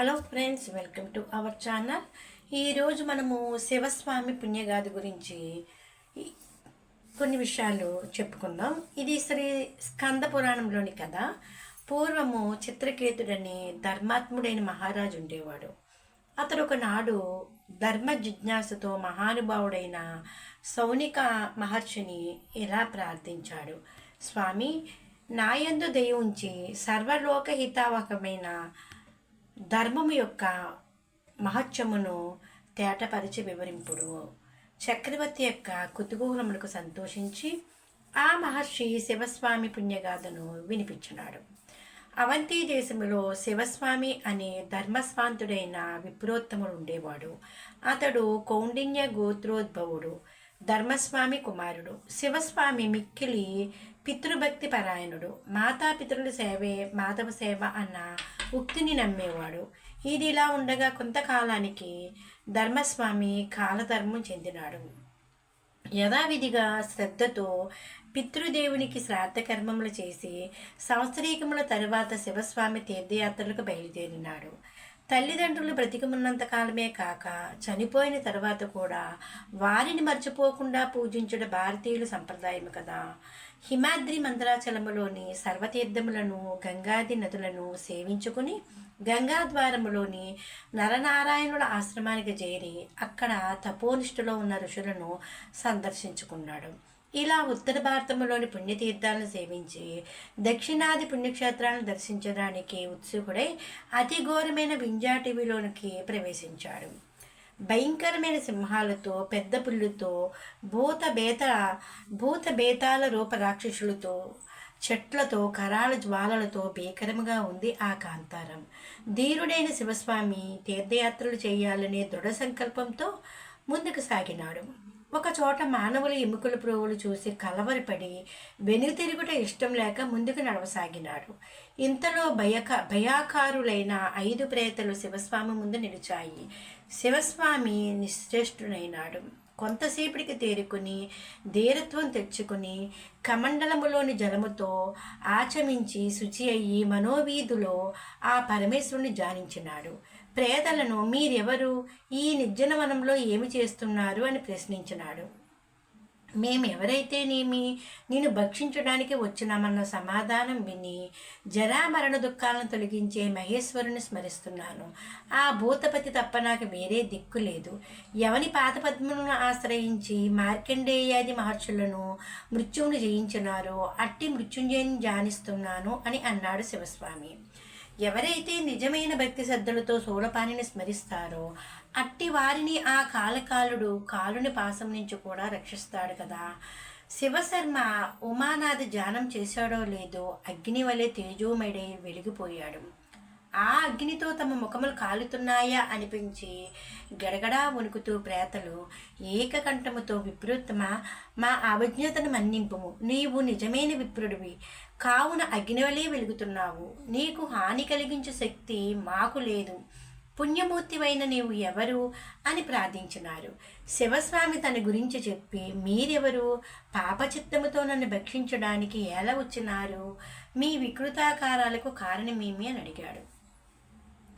Hello friends welcome to our channel ఈరోజు మనము శివస్వామి పుణ్యగాథ గురించి కొన్ని విషయాలు చెప్పుకుందాం. ఇది శ్రీ స్కంద పురాణంలోని కథ. పూర్వము చిత్రకేతుడని ధర్మాత్ముడైన మహారాజు ఉండేవాడు. అతడు ఒకనాడు ధర్మ జిజ్ఞాసతో మహానుభావుడైన సౌనిక మహర్షిని ఇలా ప్రార్థించాడు. స్వామి నాయందు దయ ఉంచి సర్వలోక ధర్మము యొక్క మహత్యమును తేటపరిచి వివరింపుడు. చక్రవర్తి యొక్క కుతూహలములకు సంతోషించి ఆ మహర్షి శివస్వామి పుణ్యగాథను వినిపించినాడు. అవంతి దేశములో శివస్వామి అనే ధర్మస్వాంతుడైన విప్రోత్తముడు ఉండేవాడు. అతడు కౌండిన్య గోత్రోద్భవుడు. ధర్మస్వామి కుమారుడు శివస్వామి మిక్కిలి పితృభక్తి పరాయణుడు. మాతాపితరుల సేవే మాధవ సేవ అన్న ఉక్తిని నమ్మేవాడు. ఇది ఇలా ఉండగా కొంతకాలానికి ధర్మస్వామి కాలధర్మం చెందినాడు. యథావిధిగా శ్రద్ధతో పితృదేవునికి శ్రాద్ధ కర్మములు చేసి సంవత్సరీకముల తరువాత శివస్వామి తీర్థయాత్రలకు బయలుదేరినాడు. తల్లిదండ్రులు బ్రతికమున్నంత కాలమే కాక చనిపోయిన తర్వాత కూడా వారిని మర్చిపోకుండా పూజించడం భారతీయుల సంప్రదాయం కదా. హిమాద్రి మందరాచలములోని సర్వతీర్థములను గంగాది నదులను సేవించుకుని గంగాద్వారములోని నరనారాయణుల ఆశ్రమానికి చేరి అక్కడ తపోనిష్ఠులో ఉన్న ఋషులను సందర్శించుకున్నాడు. ఇలా ఉత్తర భారతంలోని పుణ్యతీర్థాలను సేవించి దక్షిణాది పుణ్యక్షేత్రాలను దర్శించడానికి ఉత్సుకుడై అతి ఘోరమైన వింజాటివిలోనికి ప్రవేశించాడు. భయంకరమైన సింహాలతో పెద్ద పుల్లుతో భూత బేత భూత బేతాల రూప రాక్షసులతో చెట్లతో కరాల జ్వాలలతో భీకరముగా ఉంది ఆ కాంతారం. ధీరుడైన శివస్వామి తీర్థయాత్రలు చేయాలనే దృఢ సంకల్పంతో ముందుకు సాగినాడు. ఒక చోట మానవుల ఎముకల ప్రోవులు చూసి కలవరపడి వెనుతిరుగుట ఇష్టం లేక ముందుకు నడవసాగినాడు. ఇంతలో భయక భయాకారులైన ఐదు ప్రేతలు శివస్వామి ముందు నిలిచాయి. శివస్వామి నిశ్చేష్టునైనాడు కొంతసేపటికి తేరుకుని ధీరత్వం తెచ్చుకుని కమండలములోని జలముతో ఆచమించి శుచి అయ్యి మనోవీధులో ఆ పరమేశ్వరుని ధ్యానించినాడు. ప్రేతలను మీరెవరు? ఈ నిర్జనవనంలో ఏమి చేస్తున్నారు? అని ప్రశ్నించినాడు. మేము ఎవరైతేనేమి నేను భక్షించడానికి వచ్చినామన్న సమాధానం విని జరామరణ దుఃఖాలను తొలగించే మహేశ్వరుని స్మరిస్తున్నాను. ఆ భూతపతి తప్ప నాకు వేరే దిక్కు లేదు. ఎవని పాదపద్మను ఆశ్రయించి మార్కండేయాది మహర్షులను మృత్యువును జయించినారో అట్టి మృత్యుంజయని జానిస్తున్నాను అని అన్నాడు శివస్వామి. ఎవరైతే నిజమైన భక్తి శ్రద్ధలతో శూలపాణిని స్మరిస్తారో అట్టి వారిని ఆ కాలకాలుడు కాలుని పాసం నుంచి కూడా రక్షిస్తాడు కదా. శివశర్మ ఉమానాథి ధ్యానం చేశాడో లేదో అగ్ని వలె తేజోమడై వెలిగిపోయాడు. ఆ అగ్నితో తమ ముఖములు కాలుతున్నాయా అనిపించి గడగడా వణుకుతూ ప్రేతలు ఏకకంఠముతో విప్రుత్తమ మా అవజ్ఞతను మన్నింపుము. నీవు నిజమైన విప్రుడివి. కావున అగ్నివలే వెలుగుతున్నావు. నీకు హాని కలిగించే శక్తి మాకు లేదు. పుణ్యమూర్తివైన నీవు ఎవరు అని ప్రార్థించినారు. శివస్వామి తన గురించి చెప్పి మీరెవరు? పాపచిత్తముతో నన్ను భక్షించడానికి ఎలా వచ్చినారు? మీ వికృతాకారాలకు కారణమేమి? అని అడిగాడు.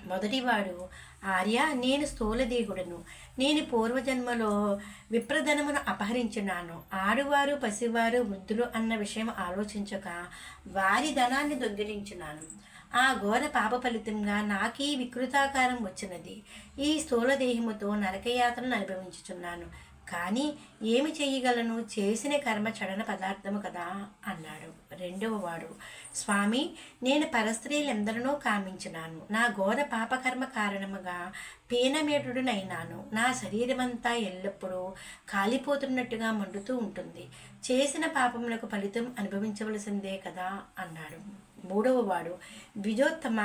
మొదటివాడు ఆర్య నేను స్థూలదేహుడను నేను పూర్వజన్మలో విప్రధనమును అపహరించినాను. ఆడువారు పసివారు వృద్ధులు అన్న విషయం ఆలోచించక వారి ధనాన్ని దొంగిలించినాను. ఆ ఘోర పాప ఫలితంగా నాకీ వికృతాకారం వచ్చినది. ఈ స్థూలదేహముతో నరకయాత్రను అనుభవించుచున్నాను. కానీ ఏమి చేయగలను? చేసిన కర్మ చడన పదార్థము కదా అన్నాడు రెండవ వాడు. స్వామి నేను పరస్త్రీలెందరినో కామించినాను. నా ఘోర పాపకర్మ కారణముగా పీనమేటుడునైనాను. నా శరీరమంతా ఎల్లప్పుడూ కాలిపోతున్నట్టుగా మండుతూ ఉంటుంది. చేసిన పాపములకు ఫలితం అనుభవించవలసిందే కదా అన్నాడు. మూడవ వాడు. ద్విజోత్తమ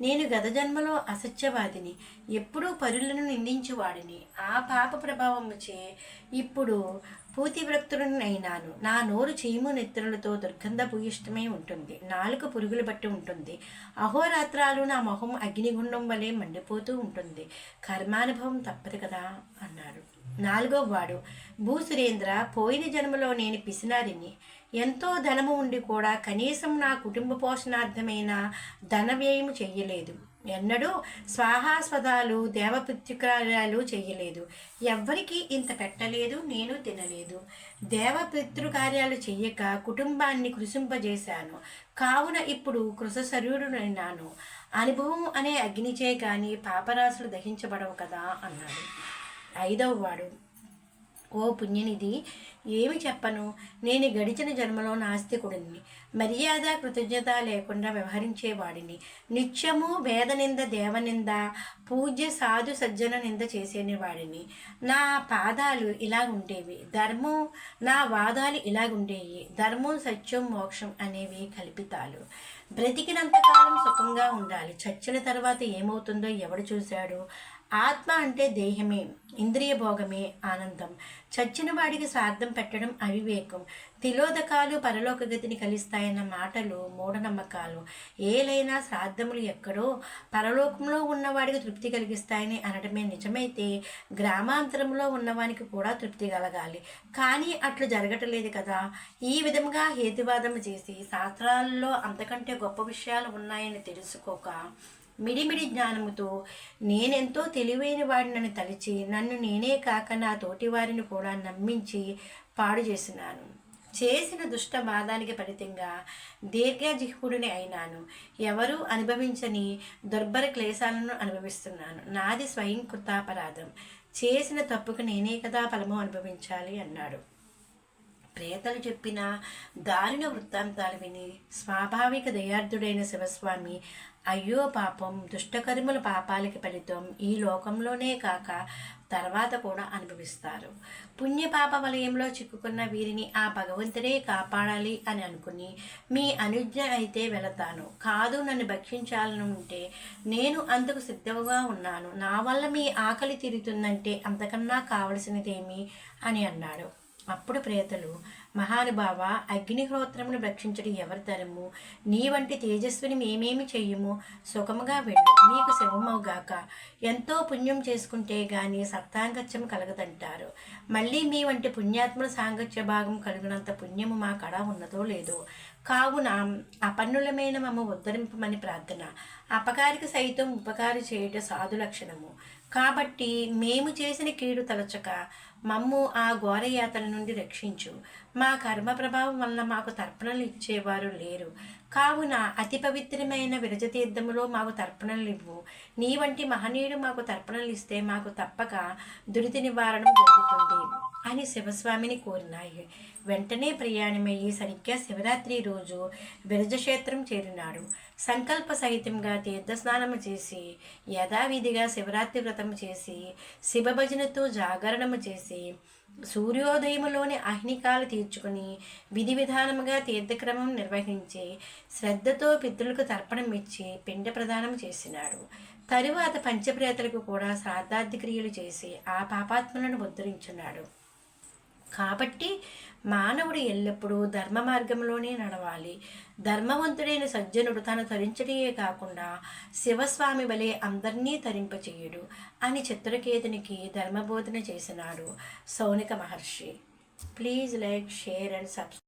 నేను గత జన్మలో అసత్యవాదిని ఎప్పుడూ పరులను నిందించేవాడిని. ఆ పాప ప్రభావముచే ఇప్పుడు పూతివ్రక్తుడనైనాను. నా నోరు చీము నెత్తులతో దుర్గంధ భూయిష్టమై ఉంటుంది. నాలుక పురుగులు బట్టి ఉంటుంది. అహోరాత్రాలు నా మొహం అగ్నిగుండం వలె మండిపోతూ ఉంటుంది. కర్మానుభవం తప్పదు కదా అన్నాడు. నాలుగో వాడు. భూ సురేంద్ర పోయిన జన్మలో నేను పిసినారిని. ఎంతో ధనము ఉండి కూడా కనీసం నా కుటుంబ పోషణార్థమైన ధన వ్యయం చెయ్యలేదు. ఎన్నడూ స్వాహాస్పదాలు దేవపితృకార్యాలు చేయలేదు ఎవ్వరికీ ఇంత పెట్టలేదు నేను తినలేదు. దేవపితృకార్యాలు చెయ్యక కుటుంబాన్ని కృషింపజేశాను కావున ఇప్పుడు కృషశరీరుడైనాను అనుభవం అనే అగ్నిచే కానీ పాపరాశులు దహించబడవు కదా అన్నాడు. ఐదవ వాడు ఓ పుణ్యనిధి ఏమి చెప్పను? నేను గడిచిన జన్మలో నాస్తికుడిని మర్యాద కృతజ్ఞత లేకుండా వ్యవహరించేవాడిని. నిత్యము వేదనింద దేవనింద పూజ్య సాధు సజ్జన నింద చేసేని వాడిని నా పాదాలు ఇలా ఉండేవి ధర్మం నా వాదాలు ఇలాగుండేవి ధర్మం సత్యం మోక్షం అనేవి కల్పితాలు. బ్రతికినంతకాలం సుఖంగా ఉండాలి. చచ్చిన తర్వాత ఏమవుతుందో ఎవడు చూశాడు? ఆత్మ అంటే దేహమే. ఇంద్రియ భోగమే ఆనందం. చచ్చిన వాడికి శ్రాద్ధం పెట్టడం అవివేకం. తిలోదకాలు పరలోక గతిని కలిస్తాయన్న మాటలు మూఢనమ్మకాలు. ఏలైనా శ్రాద్ధములు ఎక్కడో పరలోకంలో ఉన్నవాడికి తృప్తి కలిగిస్తాయని అనడమే నిజమైతే గ్రామాంతరంలో ఉన్నవానికి కూడా తృప్తి కలగాలి. కానీ అట్లు జరగటలేదు కదా. ఈ విధంగా హేతువాదం చేసి శాస్త్రాలలో అంతకంటే గొప్ప విషయాలు ఉన్నాయని తెలుసుకోక మిడిమిడి జ్ఞానముతో నేనెంతో తెలివైన వాడినని తలిచి నన్ను నేనే కాక నా తోటివారిని కూడా నమ్మించి పాడు చేసినాను. చేసిన దుష్ట బాధానికి ఫలితంగా దీర్ఘజిహ్వుడిని అయినాను. ఎవరూ అనుభవించని దుర్భర క్లేశాలను అనుభవిస్తున్నాను. నాది స్వయం కృతాపరాధం చేసిన తప్పుకు నేనే కదా ఫలము అనుభవించాలి అన్నాడు. ప్రేతలు చెప్పిన దారుణ వృత్తాంతాలు విని స్వాభావిక దయార్థుడైన శివస్వామి అయ్యో పాపం దుష్టకర్ముల పాపాలకి ఫలితం ఈ లోకంలోనే కాక తర్వాత కూడా అనుభవిస్తారు. పుణ్యపాప వలయంలో చిక్కుకున్న వీరిని ఆ భగవంతుడే కాపాడాలి అని అనుకుని మీ అనుజ్ఞ అయితే వెళతాను. కాదు నన్ను భక్షించాలని ఉంటే నేను అందుకు సిద్ధంగా ఉన్నాను. నా వల్ల మీ ఆకలి తీరుతుందంటే అంతకన్నా కావలసినదేమి? అని అన్నాడు. అప్పుడు ప్రేతలు మహానుభావ అగ్నిహోత్రమును రక్షించడం ఎవరి తరము? నీ వంటి తేజస్విని మేమేమి చెయ్యము సుఖముగా వెళ్ళు నీకు శవమవుగాక ఎంతో పుణ్యం చేసుకుంటే గాని సత్తాంగత్యం కలగదంటారు. మళ్ళీ మీ వంటి పుణ్యాత్మల సాంగత్య భాగం కలిగినంత పుణ్యము మా కడ ఉన్నదో లేదో. కావున అపన్నులమైన మమ్మ ఉద్ధరింపమని ప్రార్థన. అపకారికి సైతం ఉపకారి చేయుట సాధు లక్షణము. కాబట్టి మేము చేసిన కీడు తలచక మమ్ము ఆ ఘోరయాతల నుండి రక్షించు. మా కర్మ ప్రభావం వలన మాకు తర్పణలు ఇచ్చేవారు లేరు. కావున అతి పవిత్రమైన విరజతీర్థములో మాకు తర్పణలు ఇవ్వు నీ వంటి మహనీయుడు మాకు తర్పణలు ఇస్తే మాకు తప్పక దురితి నివారణం జరుగుతుంది అని శివస్వామిని కోరినాయి. వెంటనే ప్రయాణమయ్యి సరిగ్గా శివరాత్రి రోజు విరజక్షేత్రం చేరినాడు. సంకల్ప సహితంగా తీర్థస్నానము చేసి యథావిధిగా శివరాత్రి వ్రతము చేసి శివభజనతో జాగరణము చేసి సూర్యోదయములోని అహ్నికాలు తీర్చుకుని విధి విధానముగా తీర్థక్రమం నిర్వహించి శ్రద్ధతో పితృలకు తర్పణం ఇచ్చి పిండ ప్రదానం చేసినాడు. తరువాత పంచప్రేతలకు కూడా శ్రాద్ధార్థి క్రియలు చేసి ఆ పాపాత్మలను ఉద్ధరించున్నాడు. కాబట్టి మానవుడు ఎల్లప్పుడూ ధర్మ మార్గంలోనే నడవాలి. ధర్మవంతుడైన సజ్జనుడు తను తరించడమే కాకుండా శివస్వామి వలె అందరినీ తరింపచేయుడు అని చిత్రకేతునికి ధర్మబోధన చేసినాడు సౌనిక మహర్షి. Please like share and subscribe